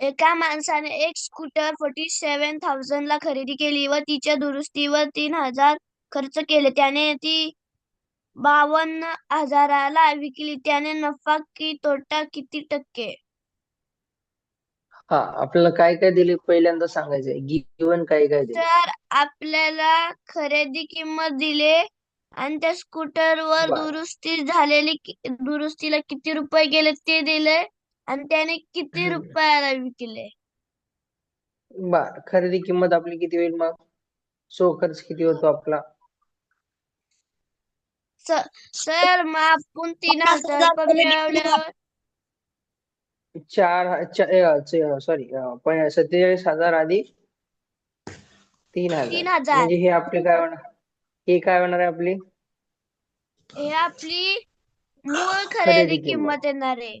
एका माणसाने एक स्कूटर फोर्टी सेवन थाउजंड ला खरेदी केली व तिच्या दुरुस्तीवर तीन हजार खर्च केले. त्याने ती बावन्न हजाराला विकली. त्याने नफा की तोटा किती टक्के? हा आपल्याला काय काय दिले पहिल्यांदा सांगायचंय? गिवन काय काय दिले? तर आपल्याला खरेदी किंमत दिले आणि त्या स्कूटरवर बर. दुरुस्ती झालेली कि- दुरुस्तीला किती रुपये गेले ते दिले. आणि त्याने किती हम्म. रुपयाला विकले? बर खरेदी किंमत आपली किती होईल मग? सो खर्च किती होतो आपला? सर मग आपण तीन हजार रुपये मिळवल्यावर? चार सॉरी सत्तेचाळीस हजार आधी तीन हजार. तीन हजार. म्हणजे हे आपले काय होणार? हे काय होणार आहे आपली? हे आपली मूळ खरेदी खरेदी किंमत. किंमत येणार आहे.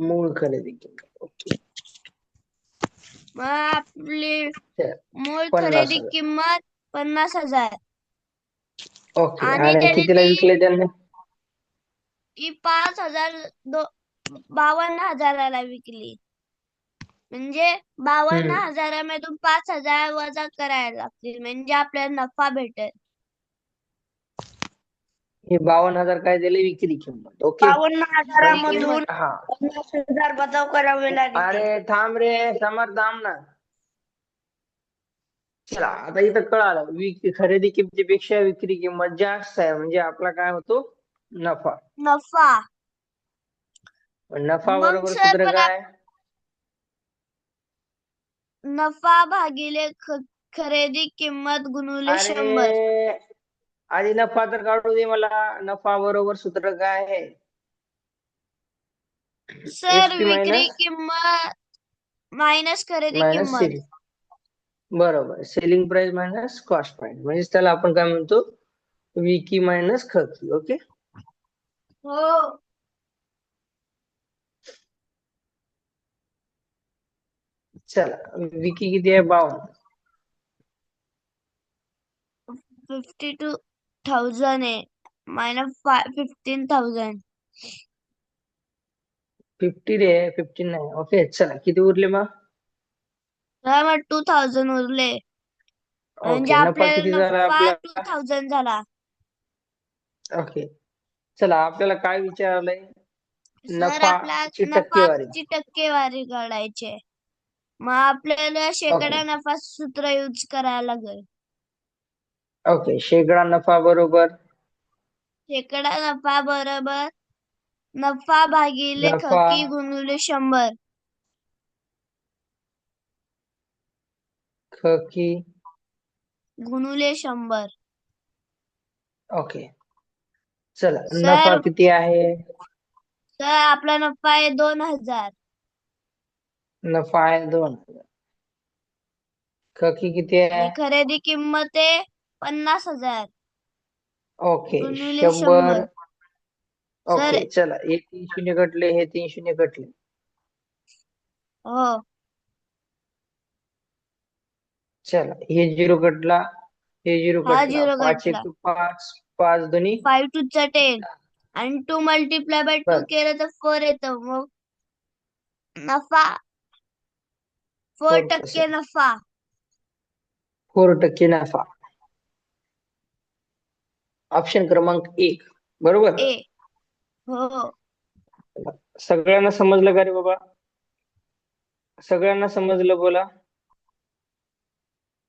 मूळ खरेदी किंमत ओके मग आपली मूळ पन्नास खरेदी हजार. किंमत पन्नास हजार. ओके. आणि आणि त्याने कितीला ती- विकले त्यांनी? ही पाच हजार दो बावन्न हजाराला विकली. म्हणजे बावन्न हम्म. हजारामधून पाच हजार वजा करायला लागतील. म्हणजे आपल्याला नफा भेटेल. हे बावन्न हजार काय दिले? विक्री किंमत. ओके? बावन्न हजारामधून हा. पन्नास हजार बचाव करावे लागेल. अरे थांब रे समर थांब ना. चला आता इथं कळालं. विक खरेदी किमतीपेक्षा विक्री किंमत जास्त आहे. म्हणजे आपला काय होतो? नफा. नफा. नफा मग बरोबर सूत्र पण काय? नफा भागिले ख- खरेदी किंमत गुणुले शंभर. अरे आधी नफा तर काढू दे मला. नफा बरोबर सूत्र काय आहे? सर SP विक्री minus? किंमत मायनस खरेदी मायनस किंमत. सेलिंग बरोबर. Selling price minus cost price म्हणजे त्याला आपण काय म्हणतो? विकी मायनस खकी ओके हो. चला विकी किती आहे? बावन्न. फिफ्टी टू थाउजंड आहे minus five fifteen thousand fifty रे फिफ्टीन नाही. ओके चला किती उरले मग? तर मग टू थाउजंड उरले. म्हणजे आपल्याला टू थाउजंड झाला. ओके चला आपल्याला काय विचारलंय? नफाची टक्केवारी. टक्केवारी काढायची मग आपल्याला शेकडा नफा सूत्र यूज करायला लागेल. ओके शेकडा नफा बरोबर? शेकडा नफा बरोबर. नफा भागिले नफा. खकी गुणिले शंभर. खकी गुणिले शंभर. ओके चला सर. नफा किती आहे? तर आपला नफा आहे दोन हजार. नफा आहे दोन हजार. खकी किती आहे? खरेदी किंमत आहे पन्नास हज़ार. ओके गुणिले शंभर. शंभर. Okay sir. चला हे तीन शून्य कटले हे तीन शून्य कटले हो. चला हे झिरो कटला हे झिरो हा कटला पाच कटला. एक पाच पाच दोन्ही. फाईव्ह टू चा टेन आणि टू मल्टिप्लाय बाय टू बर. केलं तर फोर येतं मग. नफा. फोर टक्के नफा. फोर टक्के नफा. ऑप्शन क्रमांक एक. बरोबर? ए. हो. सगळ्यांना समजलं का रे बाबा? सगळ्यांना समजलं बोला.